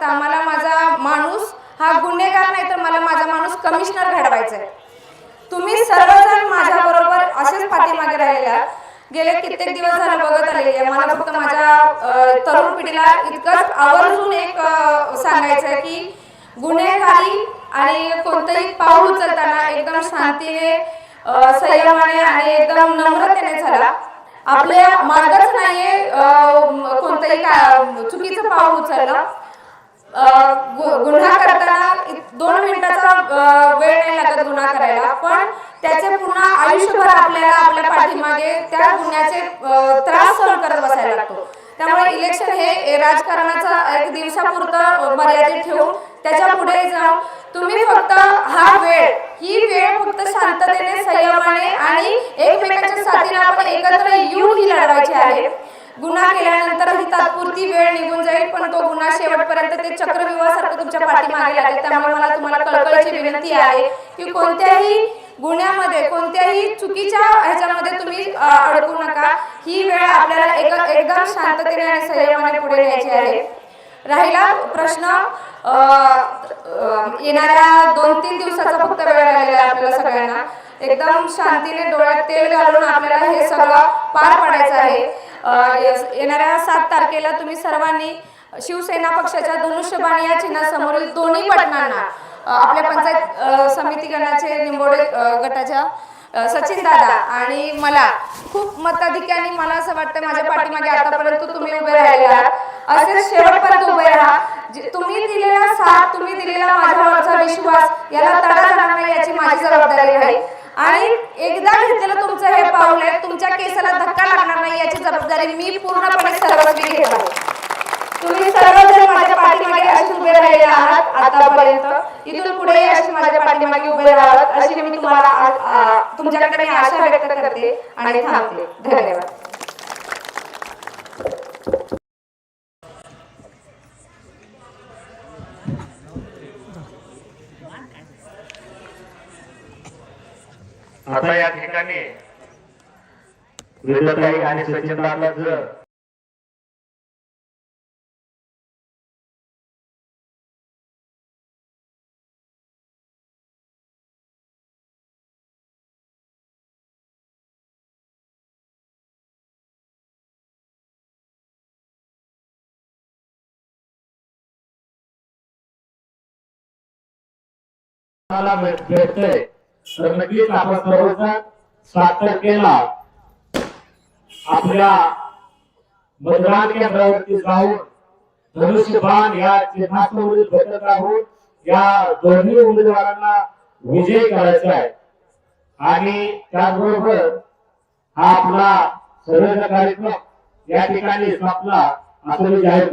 करता मला माझा माणूस हा गुन्हेगार नाही तर मला माझा माणूस कमिशनर घडवायचा आहे. तुम्ही सर्वजण माझ्या बरोबर असेच पाठीमागे राहिलेला. गेले कित्येक दिवस झाले बघत आलेली आहे. मला फक्त माझ्या तरुण पिढीला इतकंच आवर्जून एक सांगायचं आहे की गुन्हेगारी आणि कोणतंही पाऊल उचलताना एकदम शांतीने संयमाने आणि एकदम नम्रतेने झाला आपल्या मार्गच नाहीये कोणतंही चुकीचं पाऊल उचललं त्याचे पुन्हा आयुष्यभर आपल्याला आपल्या पाठीमागे त्या गुन्ह्याचे त्रास सहन करत बसायला लागतो. त्यामुळे इलेक्शन हे राजकारणाचा एक दिवसापुरतं मर्यादित ठेवून त्याच्या पुढे जाऊन तुम्ही फक्त हा वेळ ही वेळ फक्त शांततेने संयमाने आणि एकमेकांच्या साथीने आपण एकत्र येऊन ही लढवायची आहे. गुन्हा केल्यानंतर ही तात्पुरती वेळ निघून जाईल पण तो गुन्हा शेवटपर्यंत ते चक्रव्यूहासारखं तुमच्या पाठीमागे लागेल. त्यामुळे मला तुम्हाला कळकळीची विनंती आहे की कोणत्याही गुन्ह्यामध्ये कोणत्याही चुकीच्या ह्याच्यामध्ये तुम्ही अडकू नका. ही वेळ आपल्याला एक एकदम शांततेने आणि संयमाने पुढे न्यायची आहे. राहिला प्रश्न येणाऱ्या दोन तीन दिवसाचा फक्त वेळ राहिलेला आहे आपल्याला सगळ्यांना. एकदम शांतीने डोळ्यात तेल घालून आपल्याला हे सगळं पार पाडायचं आहे. येणाऱ्या सात तारखेला तुम्ही सर्वांनी शिवसेना पक्षाच्या धनुष्यबाण या चिन्हासमोरील दोन्ही पटनांना आपल्या पंचायत समिती गणाचे निंबोडे गटाच्या सचिन दादा आणि मला. खूप मताधिक्याने मला असं वाटतं माझ्या पाठीमागे आतापर्यंत तुम्ही उभे राहिले असे शेवटपर्यंत उभे राहा. तुम्ही दिलेला साथ तुम्ही दिलेला माझ्यावरचा विश्वास याला तडा जाणार नाही याची माझी जबाबदारी आहे. आणि एकदा घेतलेलं तुमचं हे पाऊल आहे तुमच्या केसाला धक्का लागणार नाही याची जबाबदारी मी पूर्णपणे सर्वस्वी घेत आहे तुम्ही सर्वजण माझ्या पाठीमागे अशी उभे राहिले आहात आतापर्यंत इथून पुढे अशी माझ्या पाठीमागे उभे राहात अशी मी तुम्हाला आ- तुमच्याकडे मी आशा व्यक्त करते आणि थांबते. धन्यवाद. आता या ठिकाणी विद्याताई आणि सचिन दादाचं मला भेट- भेटतंय तर नक्कीच आपण सर्वजण सात केला. आपल्या मतदान केंद्रावरती जाऊन धनुष्यबाण या चिन्हासमोरील भेटत आहोत. या दोन्ही उमेदवारांना विजयी करायचा आहे. आणि त्याचबरोबर हा आपला सर्वजण कार्यक्रम या ठिकाणी संपला असं मी जाहीर